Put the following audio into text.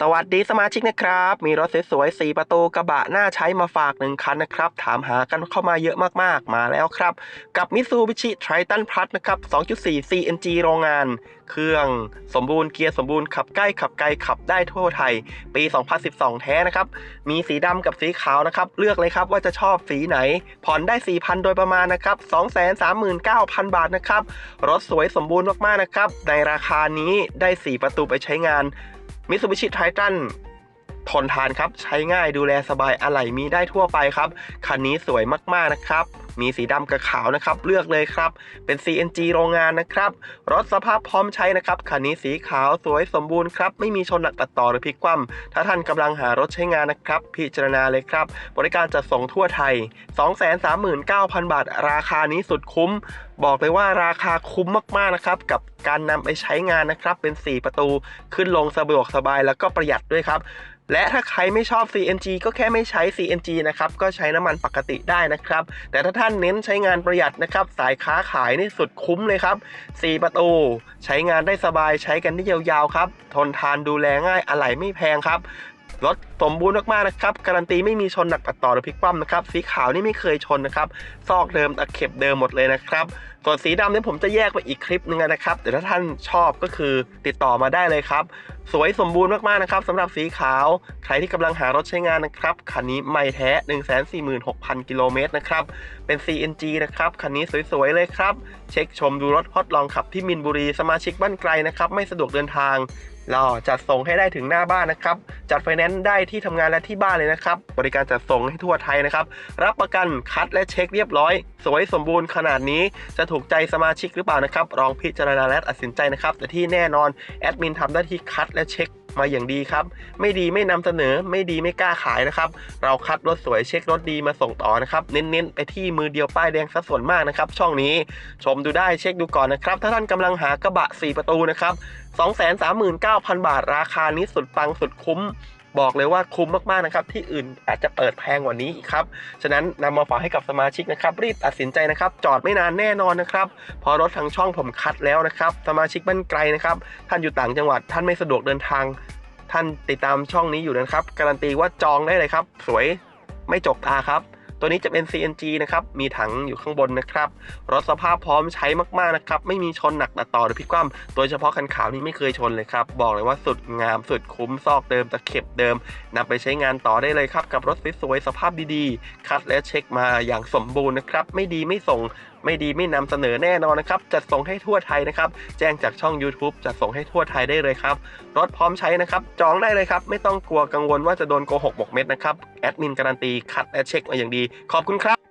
สวัสดีสมาชิกนะครับ มีรถสวยๆ4ประตูกระบะน่าใช้มาฝากหนึ่งคันนะครับ ถามหากันเข้ามาเยอะมากๆมาแล้วครับ กับ Mitsubishi Triton Plus นะครับ 2.4 CNG โรงงาน เครื่องสมบูรณ์เกียร์สมบูรณ์ขับใกล้ขับไกลขับได้ทั่วไทย ปี 2012 แท้นะครับ มีสีดำกับสีขาวนะครับ เลือกเลยครับว่าจะชอบสีไหน ผ่อนได้ 4,000 โดยประมาณนะครับ 239,000 บาทนะครับ รถสวยสมบูรณ์มากๆนะครับในราคานี้ได้ 4 ประตูไปใช้งาน มิ t ซูบิชิไทนทนทานครับ ใช้ง่ายดูแลสบายอะไหล่มีได้ทั่วไปครับ คันนี้สวยมากๆนะครับมีสีดำกับขาวนะครับ เลือกเลยครับ เป็น CNG โรงงานนะครับ รถสภาพพร้อมใช้นะครับ คันนี้สีขาวสวยสมบูรณ์ครับ ไม่มีชนหนักตัดต่อหรือพลิกคว่ำถ้าท่านกำลังหารถใช้งานนะครับ พิจารณาเลยครับ บริการจัดส่งทั่วไทย 239,000 บาท ราคานี้สุดคุ้ม บอกเลยว่าราคาคุ้มมากๆนะครับ กับการนำไปใช้งานนะครับ เป็น 4 ประตู ขึ้นลงสะดวกสบายแล้วก็ประหยัดด้วยครับ และถ้าใครไม่ชอบ CNG ก็แค่ไม่ใช้ CNG นะครับ ก็ใช้น้ำมันปกติได้นะครับ แต่ถ้าท่านเน้นใช้งานประหยัดนะครับ สายค้าขายนี่สุดคุ้มเลยครับ 4 ประตู ใช้งานได้สบายใช้กันได้ยาวๆครับ ทนทานดูแลง่ายอะไหล่ไม่แพงครับ รถสมบูรณ์มากๆนะครับการันตีไม่มีชนหนักตัดต่อหรือพลิกคว่ำนะครับสีขาวนี่ไม่เคยชนนะครับซอกเดิมตะเข็บเดิมหมดเลยนะครับส่วนสีดำเนี่ยผมจะแยกไปอีกคลิปหนึงนะครับแต่ถ้าท่านชอบก็คือติดต่อมาได้เลยครับ สวยสมบูรณ์มากๆนะครับสำหรับสีขาวใครที่กำลังหารถใช้งานนะครับคันนี้ไม่แท้ 146,000 กิโลเมตรนะครับเป็น CNG นะครับคันนี้สวยๆเลยครับ เช็คชมดูรถทดลองขับที่มินบุรีสมาชิกบ้านไกลนะครับไม่สะดวกเดินทาง เราจัดส่งให้ได้ถึงหน้าบ้านนะครับ จัดไฟแนนซ์ได้ที่ทำงานและที่บ้านเลยนะครับ บริการจัดส่งให้ทั่วไทยนะครับ รับประกันคัดและเช็คเรียบร้อย สวยสมบูรณ์ขนาดนี้จะถูกใจสมาชิกหรือเปล่านะครับลองพิจารณาและตัดสินใจนะครับ แต่ที่แน่นอนแอดมินทำหน้าที่คัดและเช็ค มาอย่างดีครับ ไม่ดีไม่นำเสนอไม่ดีไม่กล้าขายนะครับ เราคัดรถสวยเช็ครถดีมาส่งต่อนะครับ เน้นๆ ไปที่มือเดียวป้ายแดงสัดส่วนมากนะครับ ช่องนี้ชมดูได้เช็คดูก่อนนะครับ ถ้าท่านกำลังหากระบะ 4 ประตูนะครับ239,000 บาทราคานี้สุดปังสุดคุ้ม บอกเลยว่าคุ้มมากๆนะครับ ที่อื่นอาจจะเปิดแพงกว่านี้อีกครับ ฉะนั้นนำมาฝากให้กับสมาชิกนะครับรีบตัดสินใจนะครับ จอดไม่นานแน่นอนนะครับ พอรถทางช่องผมคัดแล้วนะครับ สมาชิกบ้านไกลนะครับ ท่านอยู่ต่างจังหวัด ท่านไม่สะดวกเดินทาง ท่านติดตามช่องนี้อยู่นะครับ การันตีว่าจองได้เลยครับ สวยไม่จกตาครับ ตัวนี้จะเป็น CNG นะครับมีถังอยู่ข้างบนนะครับรถสภาพพร้อมใช้มากๆนะครับไม่มีชนหนักตัดต่อหรือพิกว่ำโดยเฉพาะคันขาวนี่ไม่เคยชนเลยครับบอกเลยว่าสุดงามสุดคุ้มซอกเดิมตะเข็บเดิมนำไปใช้งานต่อได้เลยครับกับรถสวยๆสภาพดีๆคัดและเช็คมาอย่างสมบูรณ์นะครับไม่ดีไม่ส่ง ไม่ดีไม่นำเสนอแน่นอนนะครับ จัดส่งให้ทั่วไทยนะครับ แจ้งจากช่อง YouTube จัดส่งให้ทั่วไทยได้เลยครับ รถพร้อมใช้นะครับ จองได้เลยครับ ไม่ต้องกลัวกังวลว่าจะโดนโกหกหมกเม็ดนะครับ แอดมินการันตี คัดและเช็คมาอย่างดี ขอบคุณครับ